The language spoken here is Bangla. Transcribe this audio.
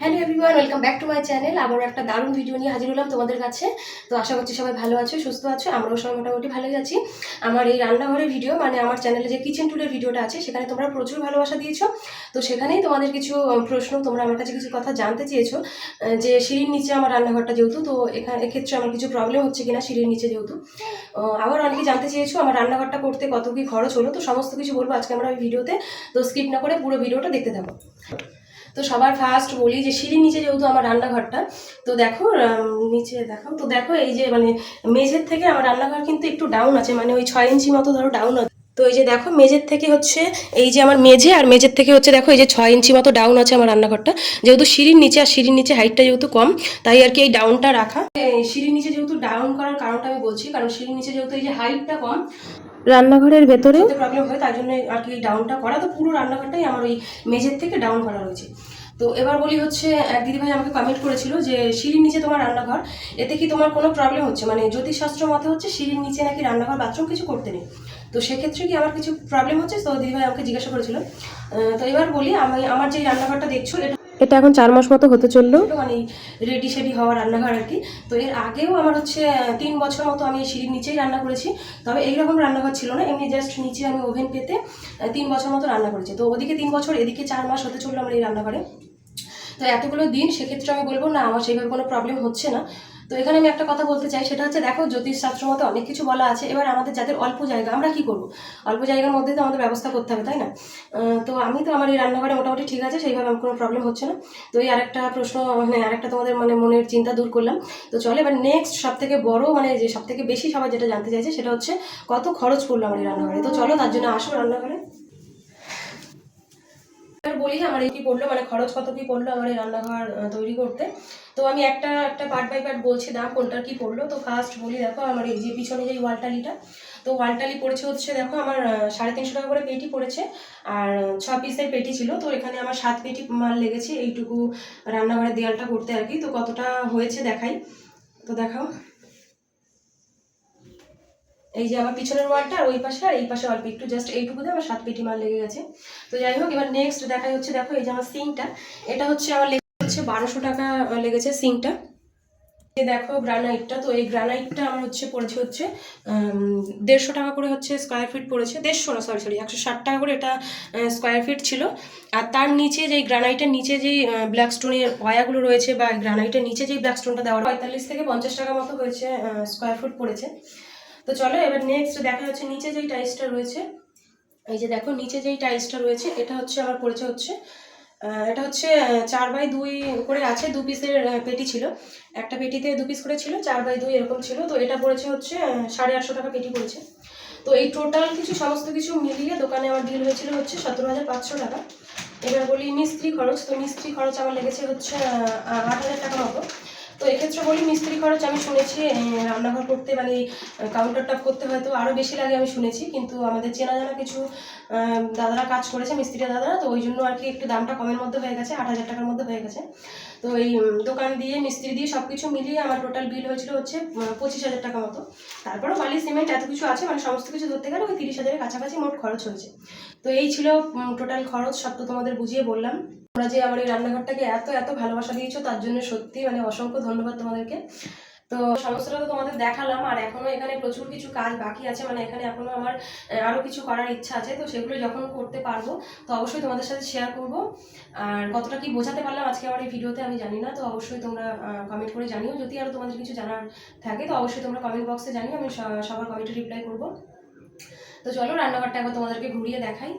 Hello everyone welcome back to my channel আবার একটা দারুণ ভিডিও নিয়ে হাজির হলাম তোমাদের কাছে। তো আশা করছি সবাই ভালো আছো, সুস্থ আছো, আমরাও সবাই মোটামুটি ভালোই আছি। আমার এই রান্নাঘরের ভিডিও মানে আমার চ্যানেলে যে কিচেন টুরের ভিডিওটা আছে, সেখানে তোমরা প্রচুর ভালোবাসা দিয়েছ। তো সেখানেই তোমাদের কিছু প্রশ্ন, তোমরা আমার কাছে কিছু কথা জানতে চেয়েছো যে সিঁড়ির নিচে আমার রান্নাঘরটা যেহেতু, তো এখানে এক্ষেত্রে আমার কিছু প্রবলেম হচ্ছে কিনা সিঁড়ির নিচে যেহেতু। আবার অনেকে জানতে চেয়েছো, আমার রান্নাঘরটা করতে কত কী খরচ হলো, তো সমস্ত কিছু বলব আজকে আমরা ওই ভিডিওতে তো। স্কিপ না করে পুরো ভিডিওটা দেখতে থাকো। তো সবার ফার্স্ট বলি যে সিঁড়ি নিচে যেহেতু আমার রান্নাঘরটা, তো দেখো নিচে দেখো, তো দেখো এই যে মানে মেঝের থেকে আমার রান্নাঘর কিন্তু একটু ডাউন আছে মানে ওই ছয় ইঞ্চি মতো ধরো ডাউন আছে। তো এই যে দেখো মেঝের থেকে হচ্ছে এই যে আমার মেঝে আর মেঝের থেকে হচ্ছে দেখো এই যে ছয় ইঞ্চি মতো ডাউন আছে আমার রান্নাঘরটা। যেহেতু সিঁড়ির নিচে আর সিঁড়ির নিচে হাইটটা যেহেতু কম তাই আর কি এই ডাউনটা রাখা। সিঁড়ির নিচে যেহেতু ডাউন করার কারণটা আমি বলছি কারণ সিঁড়ির নিচে যেহেতু এই যে হাইটটা কম রান্নাঘরের ভেতরে প্রবলেম হয় তার জন্য আর কি ডাউনটা করা। তো পুরো রান্নাঘরটাই আমার ওই মেঝের থেকে ডাউন করা রয়েছে। তো এবার বলি হচ্ছে এক দিদিভাই আমাকে কমেন্ট করেছিল যে সিঁড়ির নিচে তোমার রান্নাঘর এতে কি তোমার কোনো প্রবলেম হচ্ছে? মানে জ্যোতিষশাস্ত্র মতে হচ্ছে সিঁড়ির নিচে নাকি রান্নাঘর বাথরুম কিছু করতে নেই। তো সেক্ষেত্রে কি আমার কিছু প্রবলেম হচ্ছে? তো দিদিভাই আমাকে জিজ্ঞাসা করেছিল। তো এবার বলি আমি আমার যে রান্নাঘরটা দেখছ এটা এটা এখন চার মাস মতো হতে চলল। মানে রেডি সেডি হওয়া রান্নাঘর আর কি। তো এর আগেও আমার হচ্ছে তিন বছর মতো আমি এই সিঁড়ির নিচেই রান্না করেছি। তবে এইরকম রান্নাঘর ছিল না এমনি জাস্ট নিচে আমি ওভেন পেতে তিন বছর মতো রান্না করেছি। তো ওদিকে তিন বছর এদিকে চার মাস হতে চলল আমার এই রান্নাঘরে। তো এতগুলো দিন সেক্ষেত্রে আমি বলব, না, আমার সেইভাবে কোনো প্রবলেম হচ্ছে না। তো এখানে আমি একটা কথা বলতে চাই, সেটা হচ্ছে, দেখো জ্যোতিষশাস্ত্র মতো অনেক কিছু বলা আছে। এবার আমাদের যাদের অল্প জায়গা, আমরা কি করব? অল্প জায়গার মধ্যে তো আমাদের ব্যবস্থা করতে হবে, তাই না? তো আমি তো আমার এই রান্নাঘরে মোটামুটি ঠিক আছে, সেইভাবে আমার কোনো প্রবলেম হচ্ছে না। তো এই আরেকটা প্রশ্ন মানে আরেকটা তোমাদের মানে মনের চিন্তা দূর করলাম। তো চলো, এবার নেক্সট সব থেকে বড় মানে যে সব থেকে বেশি সবাই যেটা জানতে চাইছে, সেটা হচ্ছে, কত খরচ পড়ল আমার এই রান্নাঘরে? তো চলো, তার জন্য আসো রান্নাঘরে। বলি আমার কি পড়ল মানে খরচ কত কি পড়ল আমার এই রান্নাঘর তৈরি করতে। তো আমি একটা একটা পার্ট বাই পার্ট বলছি দাম, কোনটার কি পড়ল। তো ফার্স্ট বলি, দেখো আমার এই যে পিছনে যে ওয়ালটালিটা, তো ওয়ালটালি পড়েছে হচ্ছে, দেখো আমার সাড়ে তিনশো টাকা করে পেটি পড়েছে, আর ছ পিসের পেটি ছিল। তো এখানে আমার সাত পেটি মাল লেগেছে, এইটুকু রান্নাঘরের দেয়ালটা করতে আর কি। তো কতটা হয়েছে দেখাই। তো দেখাও। এই যে আমার পিছনের ওয়ালটা আর ওই পাশে, আর এই পাশে অল্প একটু জাস্ট এইটুকুতে আমার সাত পেটি মাল লেগে গেছে। তো যাই হোক, এবার নেক্সট দেখাই হচ্ছে, দেখো এই যে আমার সিংটা। এটা হচ্ছে আমার লেগে হচ্ছে বারোশো টাকা লেগেছে সিংটা। দেখো গ্রানাইটটা তো এই গ্রানাইটটা আমার হচ্ছে পড়েছে হচ্ছে দেড়শো টাকা করে হচ্ছে স্কোয়ার ফিট পড়েছে। দেড়শো না সরি সরি একশো ষাট টাকা করে এটা স্কোয়ার ফিট ছিল। আর তার নিচে যেই গ্রানাইটের নিচে যেই ব্ল্যাক স্টোনের পয়াগুলো রয়েছে বা গ্রানাইটের নিচে যেই ব্ল্যাক স্টোনটা দেওয়া পঁয়তাল্লিশ থেকে পঞ্চাশ টাকা মতো হয়েছে স্কোয়ার ফুট পড়েছে। তো চলো এবার নেক্সট দেখা যাচ্ছে নিচে যেই টাইলসটা রয়েছে। এই যে দেখো, নিচে যেই টাইলসটা রয়েছে, এটা হচ্ছে আমার পড়েছে হচ্ছে এটা হচ্ছে চার বাই দুই করে আছে, দু পিসের পেটি ছিল। একটা পেটিতে দু পিস করে ছিল, চার বাই দুই এরকম ছিল। তো এটা পড়েছে হচ্ছে সাড়ে আটশো টাকা পেটি পড়েছে। তো এই টোটাল কিছু, সমস্ত কিছু মিলিয়ে দোকানে আমার ডিল হয়েছিল হচ্ছে সতেরো হাজার পাঁচশো টাকা। এবার বলি মিস্ত্রি খরচ, তো মিস্ত্রি খরচ আমার লেগেছে হচ্ছে আট হাজার টাকা মতো। তো এক্ষেত্রে বলি মিস্ত্রি খরচ আমি শুনেছি রান্নাঘর করতে মানে কাউন্টার টপ করতে হয়তো আরও বেশি লাগে আমি শুনেছি, কিন্তু আমাদের চেনা জানা কিছু দাদারা কাজ করেছে, মিস্ত্রি দাদারা, তো ওই জন্য আর কি একটু দামটা কমের মধ্যে হয়ে গেছে, আট হাজার টাকার মধ্যে হয়ে গেছে। তো এই দোকান দিয়ে, মিস্ত্রি দিয়ে সব কিছু মিলিয়ে আমার টোটাল বিল হয়েছিল হচ্ছে পঁচিশ হাজার টাকা মতো। তারপরেও বালি সিমেন্ট এত কিছু আছে মানে সমস্ত কিছু ধরতে গেলে ওই তিরিশ হাজারের কাছাকাছি মোট খরচ হয়েছে। তো এই ছিল টোটাল খরচ, সব তো তোমাদের বুঝিয়ে বললাম। তোমরা যে আমার এই রান্নাঘরটাকে এত এত ভালোবাসা দিয়েছ, তার জন্য সত্যি মানে অসংখ্য ধন্যবাদ তোমাদেরকে। তো সমস্যাটা তো তোমাদের দেখালাম, আর এখনও এখানে প্রচুর কিছু কাজ বাকি আছে মানে এখানে এখনও আমার আরও কিছু করার ইচ্ছা আছে, তো সেগুলো যখন করতে পারব, তো অবশ্যই তোমাদের সাথে শেয়ার করব। আর কতটা কি বোঝাতে পারলাম আজকে আমার এই ভিডিওতে আমি জানি না, তো অবশ্যই তোমরা কমেন্ট করে জানিও। যদি আরও তোমাদের কিছু জানার থাকে, তো অবশ্যই তোমরা কমেন্ট বক্সে জানিও, আমি সবার কমেন্টে রিপ্লাই করব। তো চলো রান্নাঘরটা একবার তোমাদেরকে ঘুরিয়ে দেখাই।